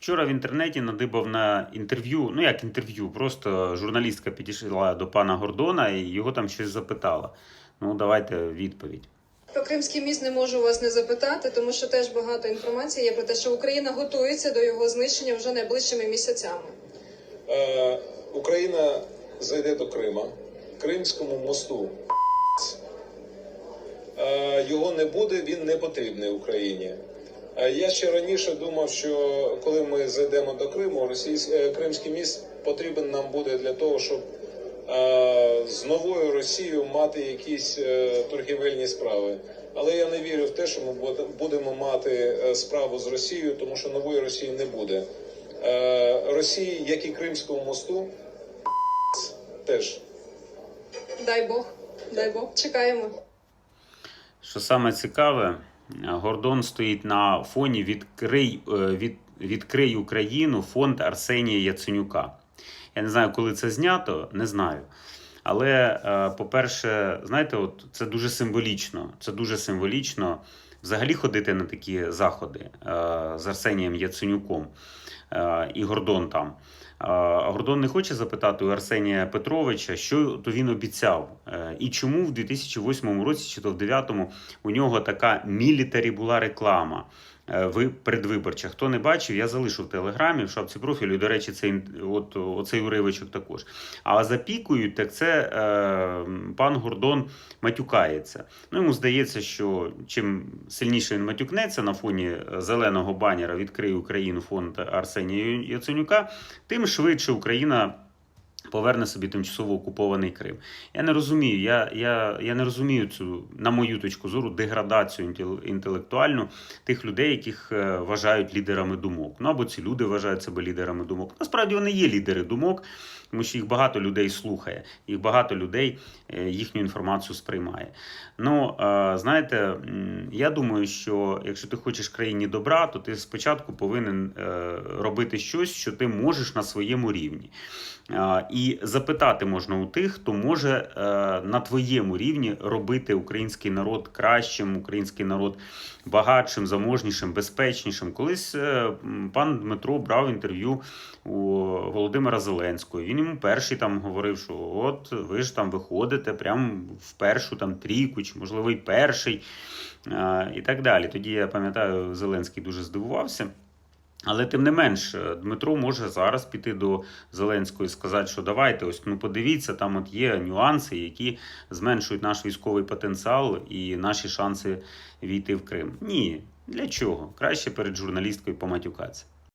Вчора в інтернеті надибав на інтерв'ю, ну як інтерв'ю, просто журналістка підійшла до пана Гордона і його там щось запитала. Ну, давайте відповідь. Про Кримський міст не можу вас не запитати, тому що теж багато інформації є про те, що Україна готується до його знищення вже найближчими місяцями. Е, Україна зайде до Крима, Кримському мосту. Е, його не буде, він не потрібний Україні. Е, я ще раніше думав, що коли ми зайдемо до Криму, російсь... е, Кримський міст потрібен нам буде для того, щоб е, з новою Росією мати якісь е, торгівельні справи. Але я не вірю в те, що ми будемо мати справу з Росією, тому що нової Росії не буде. Е, Росії, як і Кримському мосту, теж. Дай Бог, дай Бог, чекаємо. Що саме цікаве, Гордон стоїть на фоні відкрий, е, від, відкрий Україну фонд Арсенія Яценюка. Я не знаю, коли це знято, не знаю. Але, е, по-перше, знаєте, от це дуже символічно. Це дуже символічно взагалі ходити на такі заходи е, з Арсенієм Яценюком е, і Гордон там. Гордон не хоче запитати у Арсенія Петровича, що то він обіцяв, і чому в 2008 році чи то в 2009 у нього така мілітарі була реклама. Е, Ви предвиборча. Хто не бачив, я залишу в телеграмі в шапці профілю. До речі, цей от оцей уривочок також. А запікують, так це е, пан Гордон матюкається. Ну йому здається, що чим сильніше він матюкнеться на фоні е, зеленого банера відкрий Україну фонд Арсенія Яценюка, тим швидше Україна. Поверне собі тимчасово окупований Крим. Я не розумію. Я, я, я не розумію цю, на мою точку зору, деградацію інтелектуальну тих людей, яких е, вважають лідерами думок. Ну або ці люди вважають себе лідерами думок. Насправді вони є лідери думок, тому що їх багато людей слухає, їх багато людей е, їхню інформацію сприймає. Ну, е, знаєте, я думаю, що якщо ти хочеш країні добра, то ти спочатку повинен робити щось, що ти можеш на своєму рівні. І запитати можна у тих, хто може е, на твоєму рівні робити український народ кращим, український народ багатшим, заможнішим, безпечнішим. Колись е, пан Дмитро брав інтерв'ю у Володимира Зеленського. Він йому перший там говорив, що от ви ж там виходите прямо в першу там трійку, чи можливо і перший, е, і так далі. Тоді я пам'ятаю, Зеленський дуже здивувався. Але тим не менш, е, Дмитро може зараз піти до Зеленського і сказати, що давайте, ось ну подивіться, там от є нюанси, які зменшують наш військовий потенціал і наші шанси війти в Крим. Ні, для чого? Краще перед журналісткою поматюкатися.